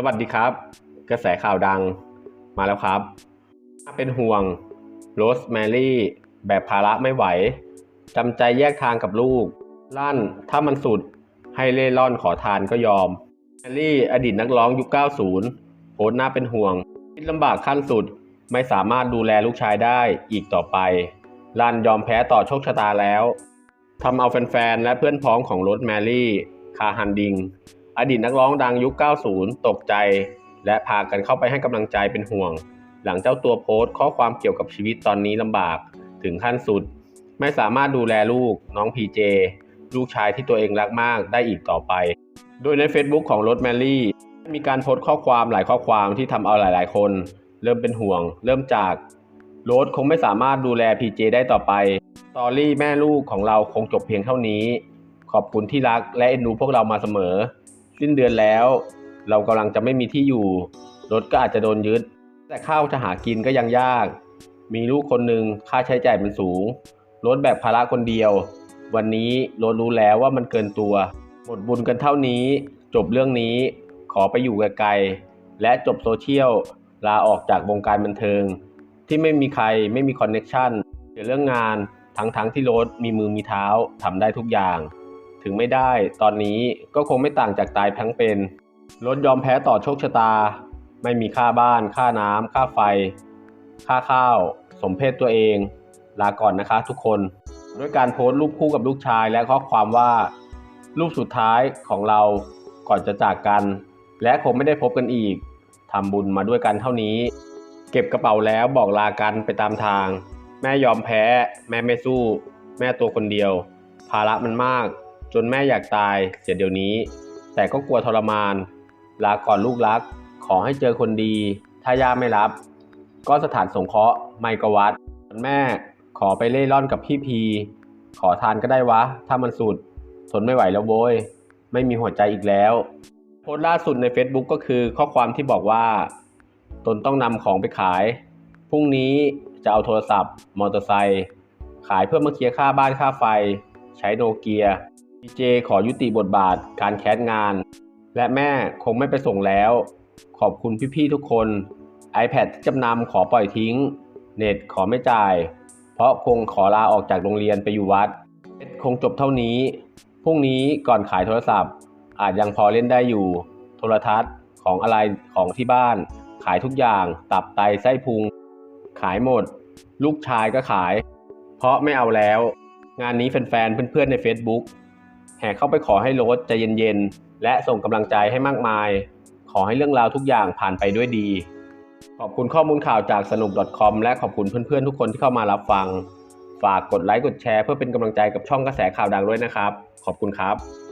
สวัสดีครับ กระแสข่าวดังมาแล้วครับ เป็นห่วงโรสแมรี่ แบบภาระไม่ไหวจำใจแยกทางกับลูก ลั่นถ้ามันสุดให้เล่ร่อนขอทานก็ยอมแมรี่อดีตนักร้องยุค 90 โพสต์น่าเป็นห่วงคิดลำบากขั้นสุดไม่สามารถดูแลลูกชายได้อีกต่อไป ลั่นยอมแพ้ต่อโชคชะตาแล้วทำเอาแฟนๆ และเพื่อนพ้องของโรสแมรี่ คาฮันดิง อดีตนักร้องดังยุค 90 ตกใจ และพากันเข้าไปให้กำลังใจเป็นห่วง หลังเจ้าตัวโพสต์ข้อความเกี่ยวกับชีวิตตอนนี้ลำบาก ถึงขั้นสุด ไม่สามารถดูแลลูก น้องพีเจ ลูกชายที่ตัวเองรักมากได้อีกต่อไป โดยใน Facebook ของโรสแมรี่ มีการโพสต์ข้อความหลายข้อความที่ทำเอาหลาย ๆ คน เริ่มเป็นห่วง เริ่มจากโรสคงไม่สามารถดูแลพีเจได้ต่อไปสตอรี่แม่ลูกของเราคงจบเพียงเท่านี้ ขอบคุณที่รักและเอ็นดูพวกเรามาเสมอ สิ้นเดือนแล้ว เรากำลังจะไม่มีที่อยู่ รถก็อาจจะโดนยึด แต่ข้าวจะหากินก็ยังยาก มีลูกคนหนึ่งค่าใช้จ่ายมันสูง รถแบกภาระคนเดียว วันนี้รถรู้แล้วว่ามันเกินตัว หมดบุญกันเท่านี้ จบเรื่องนี้ ขอไปอยู่ไกลๆ และจบโซเชียล ลาออกจากวงการบันเทิง ที่ไม่มีใครไม่มีคอนเน็กชันเกี่ยวเรื่องงานทั้งๆที่รถมีมือมีเท้าทำได้ทุกอย่าง ถึงไม่ได้ ตอนนี้ก็คงไม่ต่างจากตายทั้งเป็นรถยอมแพ้ต่อโชคชะตา ไม่มีค่าบ้าน ค่าน้ำค่าไฟ ค่าข้าว สมเพศตัวเอง ลาก่อนนะคะทุกคน ด้วยการโพสต์รูปคู่กับลูกชายและข้อความว่า รูปสุดท้ายของเราก่อนจะจากกัน และคงไม่ได้พบกันอีกทำบุญมาด้วยกันเท่านี้ เก็บกระเป๋าแล้วบอกลากันไปตามทาง แม่ยอมแพ้ แม่ไม่สู้ แม่ตัวคนเดียว ภาระมันมาก จนแม่อยากตายเสียเดี๋ยวนี้ แต่ก็กลัวทรมาน ลาก่อนลูกรัก ขอให้เจอคนดี ถ้าย่าไม่รับ ก็สถานสงเคราะห์ไม่ก็วัดแม่ขอไปเล่ร่อนกับพี่พี ขอทานก็ได้วะ ถ้ามันสุด ทนไม่ไหวแล้วโว้ย ไม่มีหัวใจอีกแล้ว โพสต์ล่าสุดใน Facebook ก็คือข้อความที่บอกว่า ตนต้องนำของไปขาย พรุ่งนี้จะเอาโทรศัพท์ มอเตอร์ไซค์ขายเพื่อมาเคลียร์ค่าบ้านค่าไฟ ใช้โนเกีย พีเจขอยุติบทบาทการแคสงาน และแม่คงไม่ไปส่งแล้ว ขอบคุณพี่ๆทุกคน iPad ที่จำนำขอปล่อยทิ้ง เน็ตขอไม่จ่าย เพราะคงขอลาออกจากโรงเรียนไปอยู่วัดคงจบเท่านี้ พรุ่งนี้ก่อนขายโทรศัพท์ อาจยังพอเล่นได้อยู่ โทรทัศน์ของอะไรของที่บ้าน ขายทุกอย่าง ตับไตไส้พุง ขายหมด ลูกชายก็ขาย เพราะไม่เอาแล้ว งานนี้แฟนๆเพื่อนๆใน Facebook แห่เข้าไปขอให้โรสใจเย็นๆ และส่งกำลังใจให้มากมาย ขอให้เรื่องราวทุกอย่างผ่านไปด้วยดี ขอบคุณข้อมูลข่าวจากสนุก .com และขอบคุณเพื่อนๆ ทุกคนที่เข้ามารับฟัง ฝากกดไลค์กดแชร์เพื่อเป็นกำลังใจกับช่องกระแสข่าวดังด้วยนะครับ ขอบคุณครับ